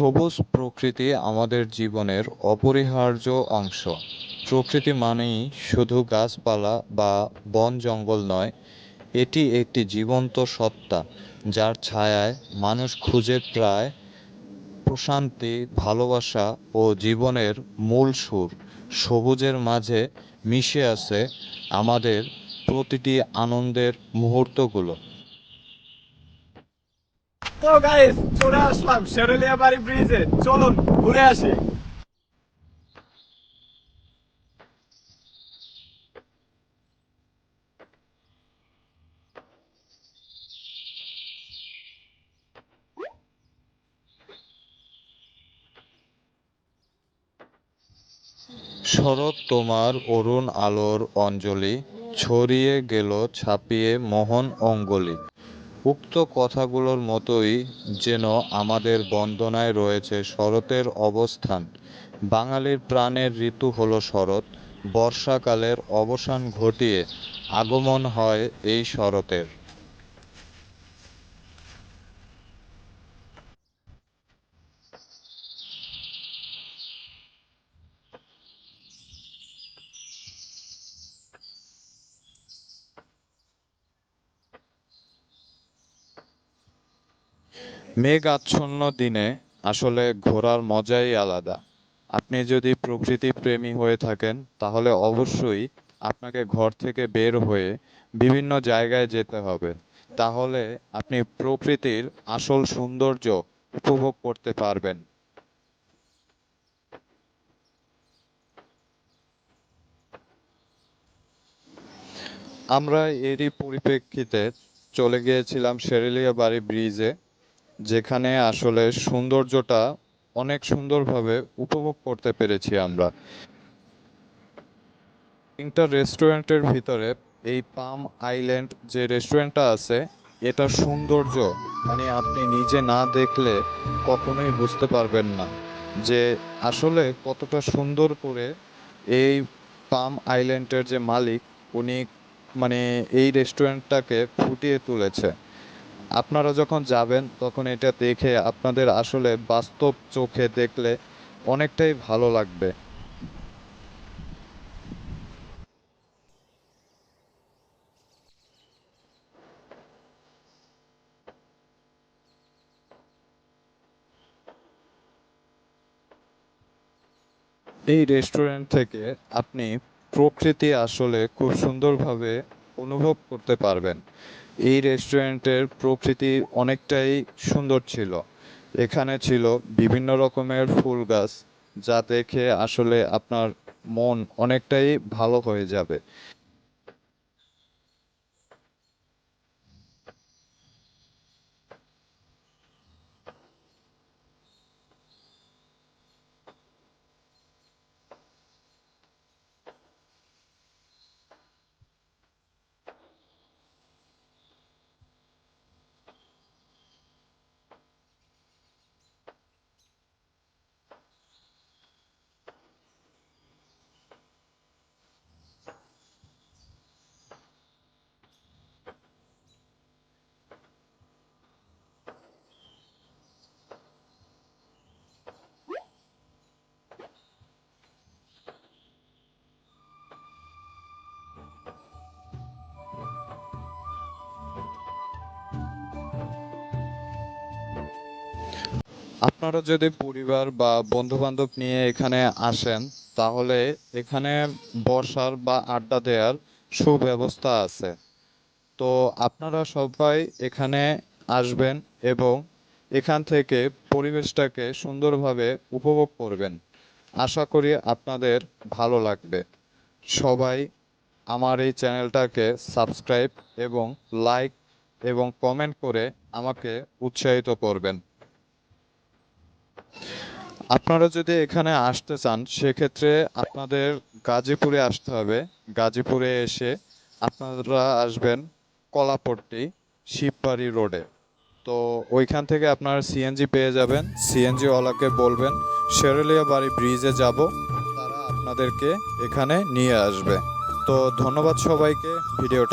সবুজ প্রকৃতি আমাদের জীবনের অপরিহার্য অংশ। প্রকৃতি মানেই শুধু গাছপালা বা বন জঙ্গল নয়, এটি একটি জীবন্ত সত্তা যার ছায়ায় মানুষ খুঁজে প্রায় প্রশান্তি, ভালোবাসা ও জীবনের মূল সুর। সবুজের মাঝে মিশে আছে আমাদের প্রতিটি আনন্দের মুহূর্তগুলো। তো গাইস চলে আসলাম বাড়ি ব্রিজে চলুন, ঘুরে আসি। শরৎ তোমার অরুণ আলোর অঞ্জলি, ছড়িয়ে গেল, ছাপিয়ে মোহন অঙ্গলি। উক্ত কথাগুলোর মতোই যেন আমাদের বন্দনায় রয়েছে শরতের অবস্থান। বাঙালির প্রাণের ঋতু হলো শরৎ, বর্ষাকালের অবসান ঘটিয়ে আগমন হয় এই শরতের। মেঘ আচ্ছন্ন দিনে আসলে ঘোরার মজাই আলাদা। আপনি যদি প্রকৃতি প্রেমী হয়ে থাকেন, তাহলে অবশ্যই আপনাকে ঘর থেকে বের হয়ে বিভিন্ন জায়গায় যেতে হবে। তাহলে আপনি প্রকৃতির আসল সৌন্দর্য উপভোগ করতে পারবেন। আমরা এরই পরিপ্রেক্ষিতে চলে গিয়েছিলাম শেরেলিয়া বাড়ি ব্রিজে। যেখানে আসলে সৌন্দর্যটা অনেক সুন্দরভাবে উপভোগ করতে পেরেছি আমরা। তিনটা রেস্টুরেন্টের ভিতরে এই পাম আইল্যান্ড যে রেস্টুরেন্টটা আছে, এটা সৌন্দর্য মানে আপনি নিজে না দেখলে কখনোই বুঝতে পারবেন না। যে আসলে কতটা সুন্দর করে এই পাম আইল্যান্ডের যে মালিক, উনি মানে এই রেস্টুরেন্টটাকে ফুটিয়ে তুলেছে। আপনারা যখন যাবেন, তখন এটা দেখে আপনাদের আসলে বাস্তব চোখে দেখলে অনেকটাই ভালো লাগবে। এই রেস্টুরেন্ট থেকে আপনি প্রকৃতি আসলে খুব সুন্দরভাবে অনুভব করতে পারবেন। এই রেস্টুরেন্টের প্রকৃতি অনেকটাই সুন্দর ছিল। এখানে ছিল বিভিন্ন রকমের ফুল গাছ, যা দেখে আসলে আপনার মন অনেকটাই ভালো হয়ে যাবে। আপনারা যদি পরিবার বা বন্ধু বান্ধব নিয়ে এখানে আসেন, তাহলে এখানে বসার বা আড্ডা দেওয়ার সুব্যবস্থা আছে। তো আপনারা সবাই এখানে আসবেন এবং এখান থেকে পরিবেশটাকে সুন্দরভাবে উপভোগ করবেন। আশা করি আপনাদের ভালো লাগবে। সবাই আমার এই চ্যানেলটাকে সাবস্ক্রাইব এবং লাইক এবং কমেন্ট করে আমাকে উৎসাহিত করবেন। আপনারা যদি এখানে আসতে চান, সেক্ষেত্রে আপনাদের গাজীপুরে আসতে হবে। গাজীপুরে এসে আপনারা আসবেন কলাপট্টি শিববাড়ি রোডে। তো ওইখান থেকে আপনারা সিএনজি পেয়ে যাবেন। সিএনজি ওয়ালাকে বলবেন, শেরেলিয়া বাড়ি ব্রিজে যাব। তারা আপনাদেরকে এখানে নিয়ে আসবে। তো ধন্যবাদ সবাইকে। ভিডিওটা